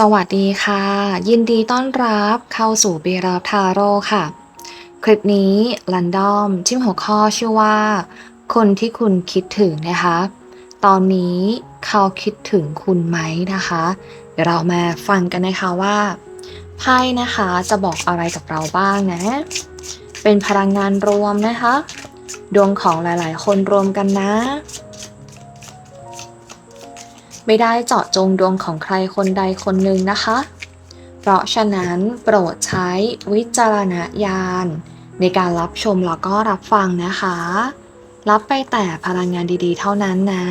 สวัสดีค่ะ ยินดีต้อนรับเข้าสู่บีรับทาโร่ค่ะ คลิปนี้ลันดอมที่หัวข้อชื่อว่า คนที่คุณคิดถึงนะคะ ตอนนี้เขาคิดถึงคุณไหมนะคะ เดี๋ยวเรามาฟังกันนะคะว่าไพ่นะคะจะบอกอะไรกับเราบ้างนะ เป็นพลังงานรวมนะคะ ดวงของหลายๆ คนรวมกันนะ ไม่ได้เจาะจงดวงของใครคนใดคนหนึ่งนะคะ เพราะฉะนั้นโปรดใช้วิจารณญาณในการรับชมแล้วก็รับฟังนะคะ รับไปแต่พลังงานดีๆ เท่านั้นนะ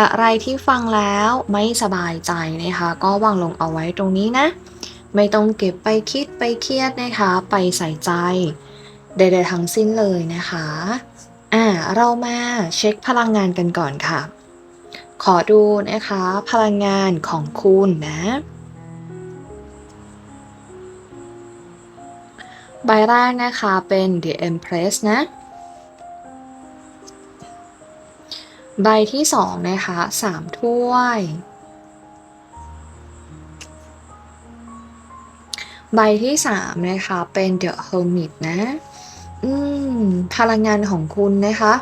อะไรที่ฟังแล้วไม่สบายใจนะคะ ก็วางลงเอาไว้ตรงนี้นะ ไม่ต้องเก็บไปคิดไปเครียดนะคะ ไปใส่ใจใดๆทั้งสิ้นเลยนะคะ อ่า เรามาเช็คพลังงานกันก่อนค่ะ ขอดูนะคะ พลังงานของคุณนะ ใบแรกนะคะเป็น The Empress นะ ใบที่สองนะคะสามถ้วย ใบที่สามนะคะเป็น The Hermit นะ อืม พลังงานของคุณนะคะ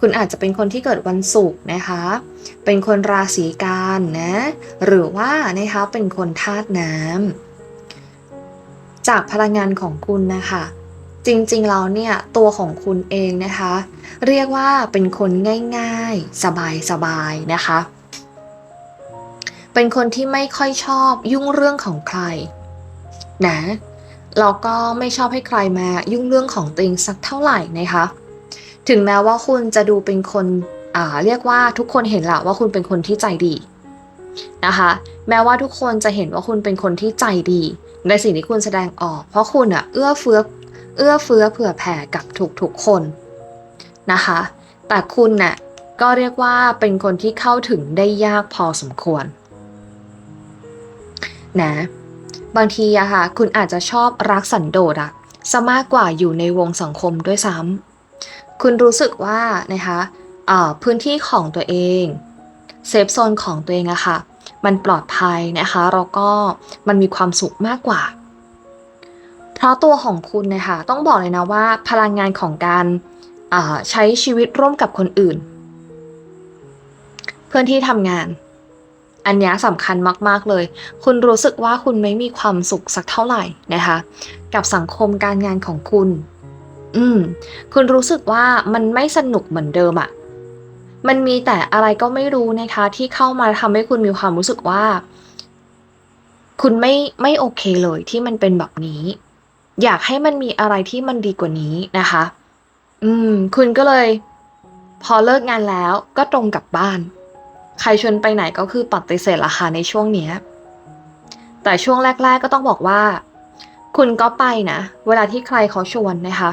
คุณอาจจะเป็นคนที่เกิดวันศุกร์นะคะ เป็นคนราศีกันนะ หรือว่านะคะเป็นคนธาตุน้ำจากพลังงานของคุณนะคะจริงๆแล้วเนี่ยตัวของคุณเองนะคะ เรียกว่าเป็นคนง่าย ๆ สบายๆนะคะ เป็นคนที่ไม่ค่อยชอบยุ่งเรื่องของใครนะแล้วก็ไม่ชอบให้ใครมายุ่งเรื่องของตัวเองสักเท่าไหร่นะคะ ถึงแม้ว่าคุณจะดูเป็นคน เรียกว่าทุกคนเห็นแหละว่าคุณเป็นคนที่ใจดีนะคะ แม้ว่าทุกคนจะเห็นว่าคุณเป็นคนที่ใจดี ในสิ่งที่คุณแสดงออก เพราะคุณอะเอื้อเฟื้อเอื้อเฟื้อเผื่อแผ่กับทุกๆคนนะคะ แต่คุณน่ะก็เรียกว่าเป็นคนที่เข้าถึงได้ยากพอสมควรนะบางทีอะค่ะคุณอาจจะชอบรักสันโดษอะซะมากกว่าอยู่ในวงสังคมด้วยซ้ำคุณรู้สึกว่านะคะ พื้นที่ของตัวเองเซฟโซนของตัวเองอะค่ะ มันปลอดภัยนะคะแล้วก็มันมีความสุขมากกว่า เพราะตัวของคุณนะคะต้องบอกเลยนะว่าพลังงานของการใช้ชีวิตร่วมกับคนอื่น เพื่อนที่ทำงาน อันนี้สำคัญมาก ๆ เลย คุณรู้สึกว่าคุณไม่มีความสุขสักเท่าไหร่นะคะ กับสังคมการงานของคุณ อืม คุณรู้สึกว่ามันไม่สนุกเหมือนเดิมอะ มันมีแต่อะไรก็ไม่รู้นะคะ ที่เข้ามาทำให้คุณมีความรู้สึกว่า คุณไม่ไม่โอเคเลยที่มันเป็นแบบนี้ อยากให้มันมีอะไรที่มันดีกว่านี้นะคะ อืม คุณก็เลย พอเลิกงานแล้วก็ตรงกลับบ้าน ใครชวนไปไหนก็คือปฏิเสธราคาในช่วงเนี้ยแต่ช่วงแรก ๆ ก็ต้องบอกว่า คุณก็ไปนะ เวลาที่ใครเขาชวนนะคะ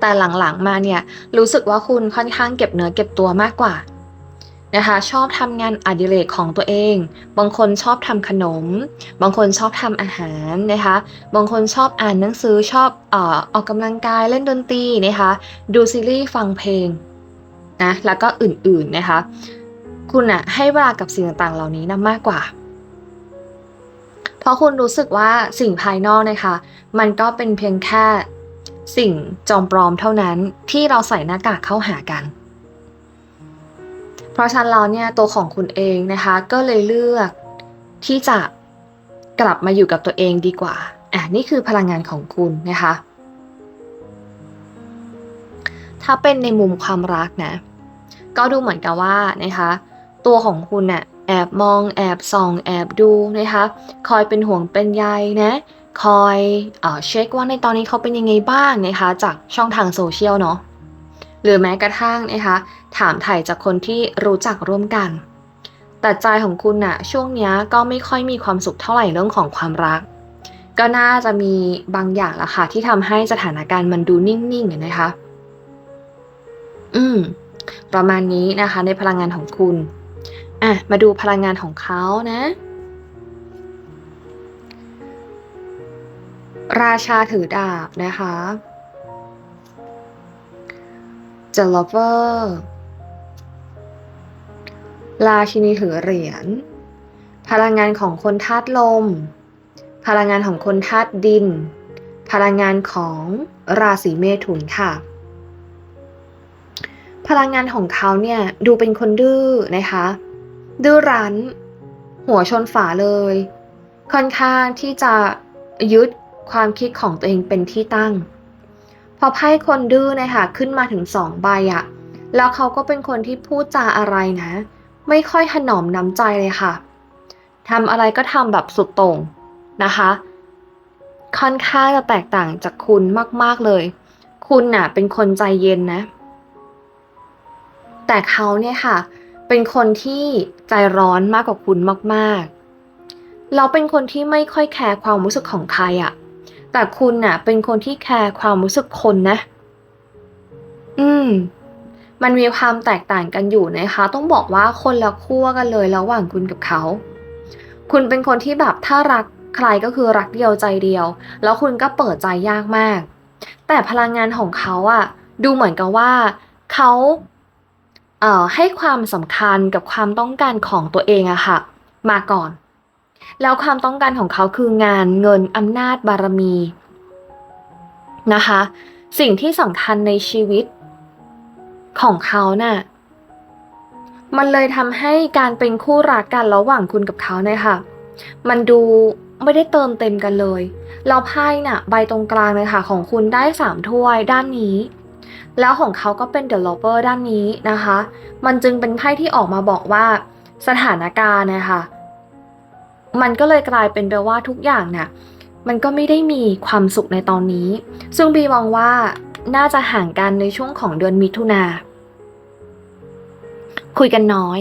แต่หลังๆมาเนี่ยรู้สึกว่าคุณค่อนข้างเก็บเนื้อเก็บตัวมากกว่านะคะชอบทำงานอดิเรกของตัวเอง บางคนชอบทำขนม บางคนชอบทำอาหารนะคะ บางคนชอบอ่านหนังสือชอบเอ่อออกกำลังกายเล่นดนตรีนะคะ ดูซีรีส์ฟังเพลงนะแล้วก็อื่นๆนะคะ คุณอะให้เวลากับสิ่งต่างๆ เหล่านี้นะมากกว่า เพราะคุณรู้สึกว่าสิ่งภายนอกนะคะ มันก็เป็นเพียงแค่ สิ่งจอมปลอมเท่านั้นที่เราใส่หน้ากากเข้าหากัน เพราะฉะนั้นแล้วเนี่ยตัวของคุณเองนะคะ ก็เลยเลือกที่จะกลับมาอยู่กับตัวเองดีกว่าอะนี่คือพลังงานของคุณนะคะ ถ้าเป็นในมุมความรักนะ ก็ดูเหมือนกับว่านะคะ ตัวของคุณเน่ะแอบมองแอบส่อง แอบดูนะคะ คอยเป็นห่วงเป็นใยนะ คอยเช็คว่าในตอนนี้เขาเป็นยังไงบ้างนะคะจากช่องทางโซเชียลเนาะหรือแม้กระทั่งนะคะถามถ่ายจากคนที่รู้จักร่วมกัน แต่ใจของคุณน่ะช่วงนี้ก็ไม่ค่อยมีความสุขเท่าไหร่เรื่องของความรัก ก็น่าจะมีบางอย่างละค่ะที่ทำให้สถานการณ์มันดูนิ่งๆนะคะ อืม ประมาณนี้นะคะในพลังงานของคุณอะมาดูพลังงานของเขานะ ราชาถือดาบนะคะ The Lover ราชินีถือเหรียญ พลังงานของคนธาตุลม พลังงานของคนธาตุดิน พลังงานของราศีเมถุนค่ะ พลังงานของเขาเนี่ยดูเป็นคนดื้อนะคะ ดื้อรั้น หัวชนฝาเลย ค่อนข้างที่จะยึด ความคิดของตัวเองเป็นที่ตั้ง พอไพ่คนดื้อนะคะขึ้นมาถึงสองใบอะแล้วเขาก็เป็นคนที่พูดจาอะไรนะ ไม่ค่อยถนอมน้ำใจเลยค่ะทำอะไรก็ทำแบบสุดโต่งนะคะ ค่อนข้างจะแตกต่างจากคุณมาก ๆเลย คุณน่ะ เป็นคนใจเย็นนะ แต่เขาเนี่ยค่ะ เป็นคนที่ใจร้อนมากกว่าคุณมากๆ เราเป็นคนที่ไม่ค่อยแคร์ความรู้สึกของใครอะ แต่คุณน่ะ เป็นคนที่แคร์ความรู้สึกคนนะ อืม มันมีความแตกต่างกันอยู่นะคะ ต้องบอกว่าคนละขั้วกันเลยระหว่างคุณกับเขา คุณเป็นคนที่แบบถ้ารักใครก็คือรักเดียวใจเดียว แล้วคุณก็เปิดใจยากมาก แต่พลังงานของเขาอะดูเหมือนกับว่าเขาเอ่อให้ความสำคัญกับความต้องการของตัวเองอะค่ะ มาก่อน แล้วความต้องการของเขาคืองานเงินอำนาจบารมีนะคะ สิ่งที่สำคัญในชีวิตของเขาน่ะมันเลยทำให้การเป็นคู่รักกันระหว่างคุณกับเขาเนี่ยค่ะ มันดูไม่ได้เติมเต็มกันเลยแล้วไพ่น่ะ ใบตรงกลางเลยค่ะ ของคุณได้สามถ้วยด้านนี้ แล้วของเขาก็เป็นเดอะลอเ e อร์ด้านนี้นะคะ มันจึงเป็นไพ่ที่ออกมาบอกว่าสถานการณ์นะคะ มันก็เลยกลายเป็นแปลว่าทุกอย่างน่ะมันก็ไม่ได้มีความสุขในตอนนี้ ซึ่งบีมองว่าน่าจะห่างกันในช่วงของเดือนมิถุนา คุยกันน้อย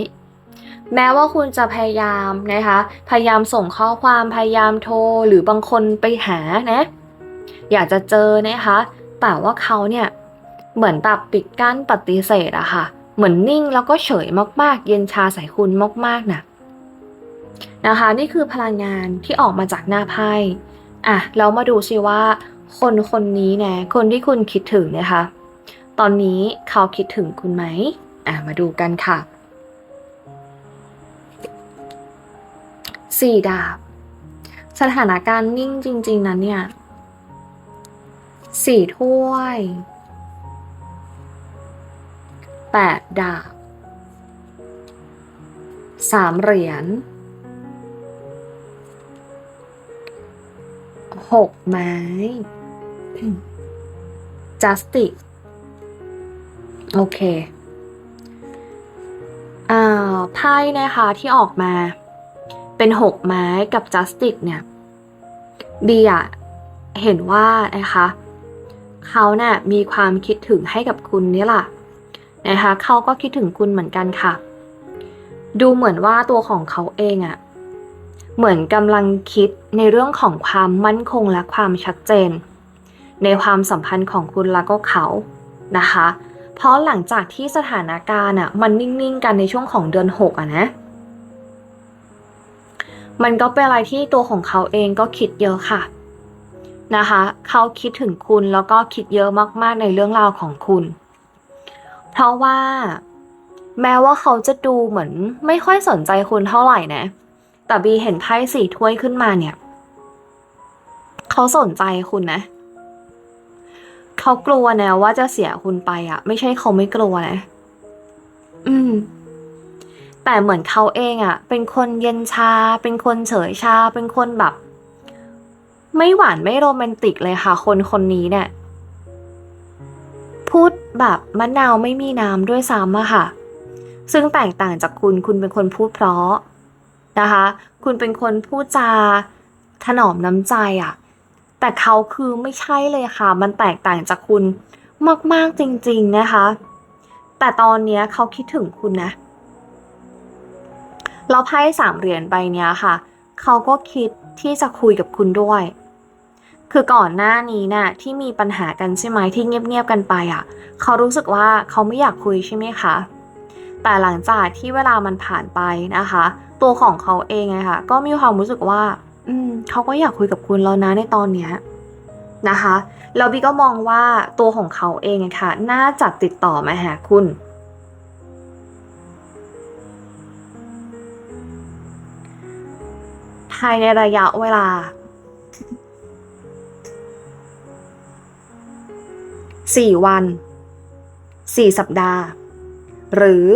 แม้ว่าคุณจะพยายามนะคะ พยายามส่งข้อความ พยายามโทร หรือบางคนไปหานะ อยากจะเจอนะคะ แต่ว่าเขาเนี่ยเหมือนแบบปิดกั้นปฏิเสธอะค่ะ เหมือนนิ่งแล้วก็เฉยมากๆ เย็นชาใส่คุณมากๆนะ นะคะ นี่คือพลังงานที่ออกมาจากหน้าไพ่อะแล้วมาดูซิว่า คนคนนี้นะคนที่คุณคิดถึงนะคะ ตอนนี้เขาคิดถึงคุณไหมอะมาดูกันค่ะสี่ดาบ สถานการณ์นิ่งจริง ๆนะเนี่ยสี่ถ้วยแปดดาบสามเหรียญ หกไม้ justice โอเคอ่าไพ่นะคะที่ออกมาเป็นหกไม้กับ justice เนี่ยบีอะเห็นว่านะคะเขาเนะ่ยมีความคิดถึงให้กับคุณนี่แหละนะคะเขาก็คิดถึงคุณเหมือนกันค่ะ ดูเหมือนว่าตัวของเขาเองอะ เหมือนกำลังคิดในเรื่องของความมั่นคงและความชัดเจน ในความสัมพันธ์ของคุณและก็เขานะคะ เพราะหลังจากที่สถานการณ์อะมันนิ่งๆ กันในช่วงของเดือนหกอะนะ มันก็เป็นอะไรที่ตัวของเขาเองก็คิดเยอะค่ะนะคะเขาคิดถึงคุณแล้วก็คิดเยอะมากๆในเรื่องราวของคุณ เพราะว่า แม้ว่าเขาจะดูเหมือน ไม่ค่อยสนใจคุณเท่าไหร่นะ แต่บีเห็นไพ่สี่ถ้วยขึ้นมาเนี่ย เขาสนใจคุณนะ เขากลัวนะว่าจะเสียคุณไปอะไม่ใช่เขาไม่กลัวนะ อืม แต่เหมือนเขาเองอะเป็นคนเย็นชา เป็นคนเฉยชา เป็นคนแบบ ไม่หวานไม่โรแมนติกเลยค่ะ คนคนนี้เนี่ย พูดแบบมะนาวไม่มีน้ำด้วยซ้ำอะค่ะ ซึ่งแตกต่างจากคุณคุณเป็นคนพูดเพราะ นะคะ คุณเป็นคนพูดจาถนอมน้ำใจอะ่ะ แต่เขาคือไม่ใช่เลยค่ะ มันแตกต่างจากคุณมาก ๆ จริง ๆ นะคะ แต่ตอนนี้เขาคิดถึงคุณนะ เราไพ่สามเหรียญใบเนี้ยค่ะ เขาก็คิดที่จะคุยกับคุณด้วย คือก่อนหน้านี้นะ่ะที่มีปัญหากันใช่ไหมที่เงียบ ๆ กันไปอะ่ะ เขารู้สึกว่าเขาไม่อยากคุยใช่ไหมคะ แต่หลังจากที่เวลามันผ่านไปนะคะ ตัวของเขาเองไงค่ะก็มีความรู้สึกว่า อืมเขาก็อยากคุยกับคุณแล้วนะในตอนเนี้ยนะคะแล้วบีก็มองว่าตัวของเขาเองค่ะน่าจะติดต่อมาหาคุณภายในระยะเวลาสี่วันสี่สัปดาห์ หรือ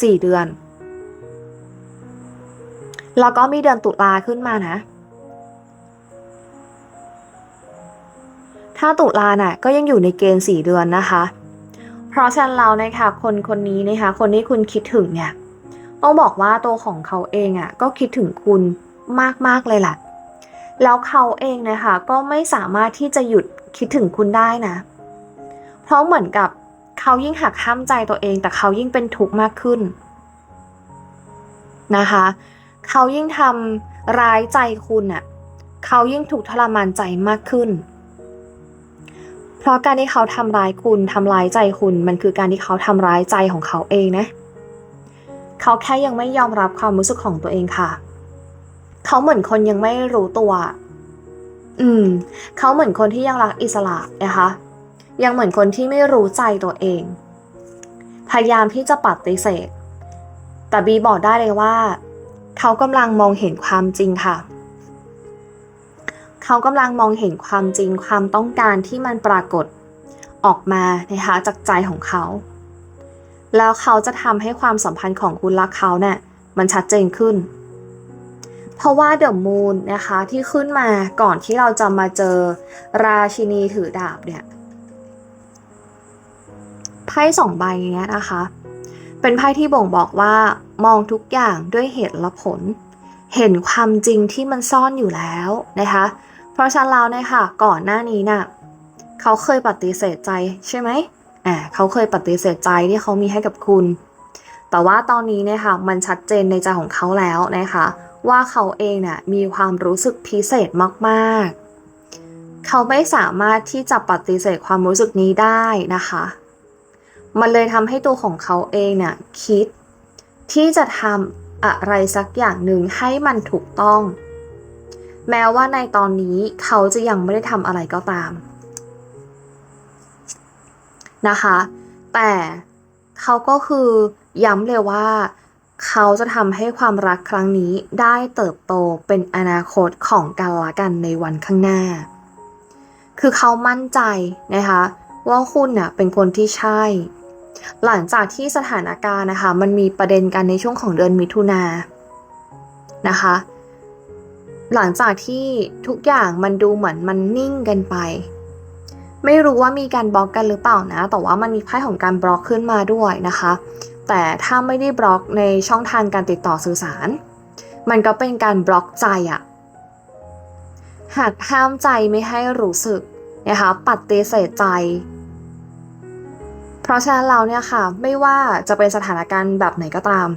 สี่เดือน แล้วก็มีเดือนตุลาขึ้นมานะ ถ้าตุลาน่ะก็ยังอยู่ในเกณฑ์สี่เดือนนะคะ เพราะฉะนั้นเรานะคะคนคนนี้นะคะคนที่คุณคิดถึงเนี่ยต้องบอกว่าตัวของเขาเองอะ่ะก็คิดถึงคุณมากๆเลยแหละแล้วเขาเองนะคะก็ไม่สามารถที่จะหยุดคิดถึงคุณได้นะ เพราะเหมือนกับเขายิ่งหักห้ามใจตัวเอง แต่เขายิ่งเป็นทุกข์มากขึ้นนะคะ เขายิ่งทำร้ายใจคุณอะ่ะเขายิ่งถูกทรมานใจมากขึ้น เพราะการที่เขาทำร้ายคุณทำร้ายใจคุณ มันคือการที่เขาทำร้ายใจของเขาเองนะ เขาแค่ยังไม่ยอมรับความรู้สึกของตัวเองค่ะ เขาเหมือนคนยังไม่รู้ตัว อืม เขาเหมือนคนที่ยังรักอิสระนะคะ ยังเหมือนคนที่ไม่รู้ใจตัวเอง พยายามที่จะปฏิเสธ แต่บีบอกได้เลยว่า เขากำลังมองเห็นความจริงค่ะ เขากำลังมองเห็นความจริงความต้องการที่มันปรากฏออกมานะคะจากใจของเขา แล้วเขาจะทำให้ความสัมพันธ์ของคุณและเขาเนี่ยมันชัดเจนขึ้น เพราะว่าเดอะมูนนะคะที่ขึ้นมาก่อนที่เราจะมาเจอราชินีถือดาบเนี่ยไพ่สองใบเนี้ยนะคะ เป็นไพ่ที่บ่งบอกว่า มองทุกอย่างด้วยเหตุและผล เห็นความจริงที่มันซ่อนอยู่แล้วนะคะ เพราะฉะนั้นแล้วเนี่ยค่ะ ก่อนหน้านี้น่ะเขาเคยปฏิเสธใจใช่ไหมอ่าเขาเคยปฏิเสธใจที่เขามีให้กับคุณ แต่ว่าตอนนี้เนี่ยค่ะ มันชัดเจนในใจของเขาแล้วนะคะ ว่าเขาเองเนี่ยมีความรู้สึกพิเศษมากๆ เขาไม่สามารถที่จะปฏิเสธความรู้สึกนี้ได้นะคะ มันเลยทำให้ตัวของเขาเองเนี่ยคิด ที่จะทำอะไรสักอย่างหนึ่งให้มันถูกต้อง แม้ว่าในตอนนี้เขาจะยังไม่ได้ทำอะไรก็ตาม นะคะ แต่เขาก็คือย้ำเลยว่า เขาจะทำให้ความรักครั้งนี้ได้เติบโตเป็นอนาคตของกันและกันในวันข้างหน้า คือเขามั่นใจนะคะ ว่าคุณน่ะเป็นคนที่ใช่ หลังจากที่สถานการณ์นะคะ มันมีประเด็นกันในช่วงของเดือนมิถุนานะคะ หลังจากที่ทุกอย่างมันดูเหมือนมันนิ่งกันไป ไม่รู้ว่ามีการบล็อกกันหรือเปล่านะ แต่ว่ามันมีไพ่ของการบล็อกขึ้นมาด้วยนะคะ แต่ถ้าไม่ได้บล็อกในช่องทางการติดต่อสื่อสาร มันก็เป็นการบล็อกใจอะหากห้ามใจไม่ให้รู้สึกนะคะปฏิเสธใจ เพราะฉะนั้นเราเนี่ยค่ะไม่ว่าจะเป็นสถานการณ์แบบไหนก็ตาม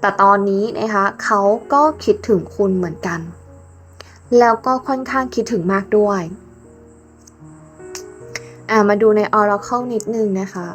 แต่ตอนนี้นะคะเขาก็คิดถึงคุณเหมือนกัน แล้วก็ค่อนข้างคิดถึงมากด้วย อ่ามาดูใน Oracle นิดนึงนะคะ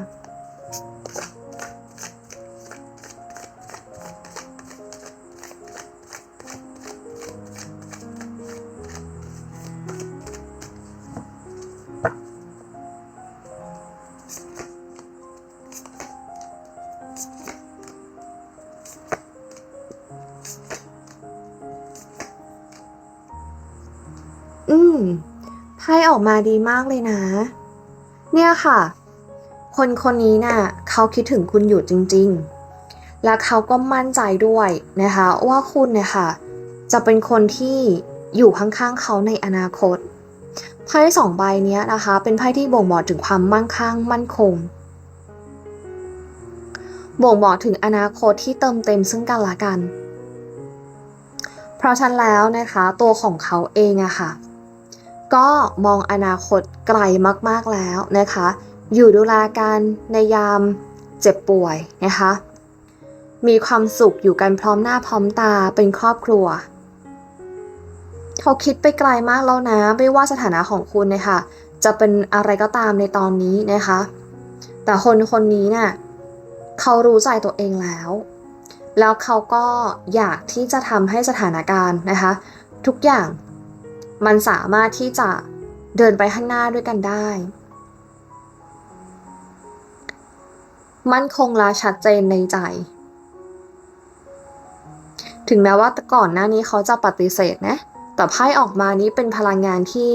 อืมไพ่ออกมาดีมากเลยนะ เนี่ยค่ะ คนคนนี้น่ะเขาคิดถึงคุณอยู่จริง ๆ และเขาก็มั่นใจด้วยนะคะ ว่าคุณเนี่ยค่ะ จะเป็นคนที่อยู่ข้างๆเขาในอนาคตไพ่สองใบเนี้ยนะคะ เป็นไพ่ที่บ่งบอกถึงความมั่งคั่งมั่นคง บ่งบอกถึงอนาคตที่เติมเต็มซึ่งกันและกัน เพราะฉะนั้นแล้วนะคะ ตัวของเขาเองอะค่ะ ก็มองอนาคตไกลมากๆแล้วนะคะ อยู่ดูแลกันในยามเจ็บป่วยนะคะ มีความสุขอยู่กันพร้อมหน้าพร้อมตาเป็นครอบครัวเขาคิดไปไกลมากแล้วนะไม่ว่าสถานะของคุณนะคะจะเป็นอะไรก็ตามในตอนนี้นะคะ แต่คนคนนี้น่ะเขารู้ใจตัวเองแล้ว แล้วเขาก็อยากที่จะทำให้สถานการณ์นะคะ ทุกอย่าง มันสามารถที่จะเดินไปข้างหน้าด้วยกันได้ มั่นคงและชัดเจนในใจ ถึงแม้ว่าก่อนหน้านี้เขาจะปฏิเสธนะ แต่ไพ่ออกมานี้เป็นพลังงานที่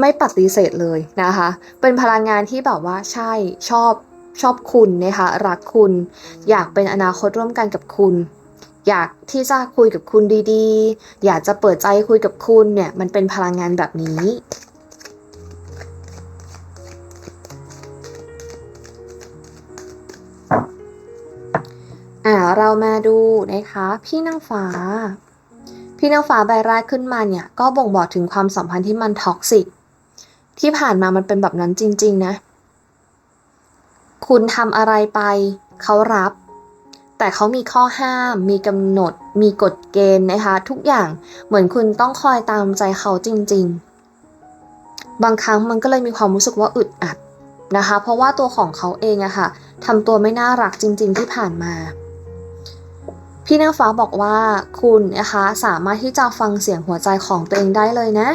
ไม่ปฏิเสธเลยนะคะ เป็นพลังงานที่แบบว่าใช่ชอบชอบคุณนะคะรักคุณ อยากเป็นอนาคตร่วมกันกับคุณ อยากที่จะคุยกับคุณดีๆ อยากจะเปิดใจคุยกับคุณเนี่ย มันเป็นพลังงานแบบนี้ อ่าเรามาดูนะคะ พี่นางฟ้า พี่นางฟ้าใบแรกขึ้นมาเนี่ย ก็บ่งบอกถึงความสัมพันธ์ที่มันท็อกซิก ที่ผ่านมามันเป็นแบบนั้นจริง ๆ นะ คุณทำอะไรไป เขารับ แต่เขามีข้อห้าม มีกำหนด มีกฎเกณฑ์นะคะ ทุกอย่างเหมือนคุณต้องคอยตามใจเขาจริง ๆ บางครั้งมันก็เลยมีความรู้สึกว่าอึดอัดนะคะ เพราะว่าตัวของเขาเองอะค่ะทำตัวไม่น่ารักจริง ๆ ที่ผ่านมา พี่นางฟ้าบอกว่าคุณนะคะสามารถที่จะฟังเสียงหัวใจของตัวเองได้เลยนะ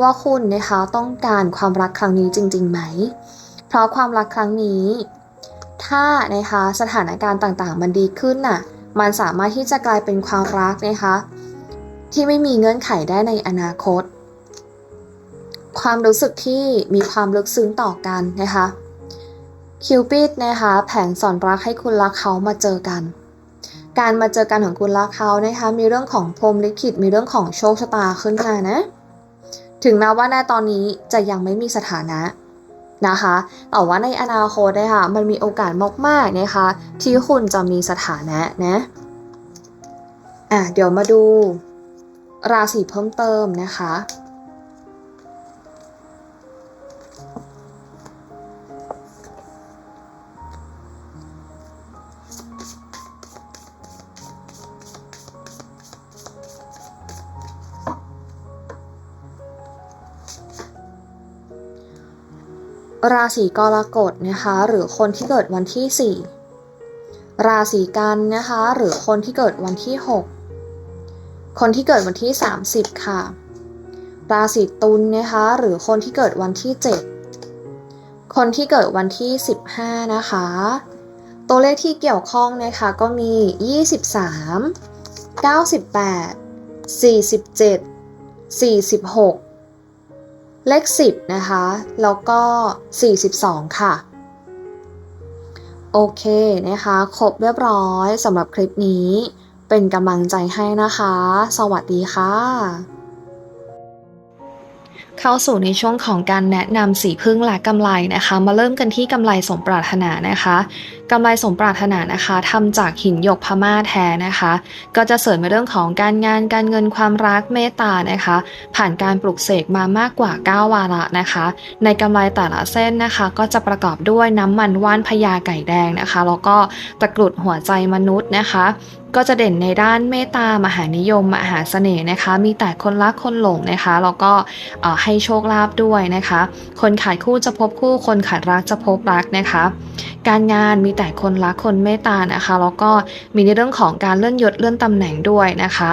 ว่าคุณนะคะต้องการความรักครั้งนี้จริง ๆ ไหม เพราะความรักครั้งนี้ ถ้านะคะสถานการณ์ต่างๆ มันดีขึ้นน่ะ มันสามารถที่จะกลายเป็นความรักนะคะ ที่ไม่มีเงื่อนไขได้ในอนาคต ความรู้สึกที่มีความลึกซึ้งต่อกันนะคะคิวปิดนะคะแผนสอนรักให้คุณรักเขามาเจอกัน การมาเจอกันของคุณรักเขานะคะมีเรื่องของพรมลิขิตมีเรื่องของโชคชะตาขึ้นมานะ ถึงแม้ว่าในตอนนี้จะยังไม่มีสถานะ นะคะแต่ว่าในอนาคตนะคะมันมีโอกาสมากๆนะคะ ที่คุณจะมีสถานะนะอะเดี๋ยวมาดูราศีเพิ่มเติมนะคะ ราศีกรกฎนะคะหรือคนที่เกิดวันที่ 4 ราศีกันนะคะหรือคนที่เกิดวันที่ 6 คนที่เกิดวันที่ 30 ค่ะ ราศีตุลนะคะหรือคนที่เกิดวันที่ 7 คนที่เกิดวันที่ 15 นะคะ ตัวเลขที่เกี่ยวข้องนะคะก็มี 23 98 47 46 เลข 10 นะคะ แล้วก็ 42 ค่ะ โอเคนะคะ ครบเรียบร้อยสำหรับคลิปนี้ เป็นกำลังใจให้นะคะ สวัสดีค่ะ เข้าสู่ในช่วงของการแนะนำสีพึ่งและกำไรนะคะ มาเริ่มกันที่กำไรสมปรารถนานะคะ กำไรสมปรารถนานะคะทำจากหินหยกพม่าแท้นะคะ ก็จะเสริมในเรื่องของการงานการเงินความรักเมตตานะคะ ผ่านการปลุกเสกมามากกว่า 9 วาระนะคะ ในกำไรแต่ละเส้นนะคะ ก็จะประกอบด้วยน้ำมันว่านพญาไก่แดงนะคะ แล้วก็ตะกรุดหัวใจมนุษย์นะคะก็จะเด่นในด้านเมตตามหานิยม มหาเสน่ห์นะคะ มีแต่คนรักคนหลงนะคะแล้วก็ให้โชคลาภด้วยนะคะ คนขาดคู่จะพบคู่คนขาดรักจะพบรักนะคะ การงานมีแต่คนรักคนเมตตานะคะ แล้วก็มีในเรื่องของการเลื่อนยศเลื่อนตำแหน่งด้วยนะคะ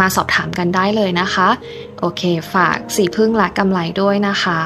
มาสอบถามกันได้เลยนะคะ โอเค ฝากสีพึ่งและกำไรด้วยนะคะ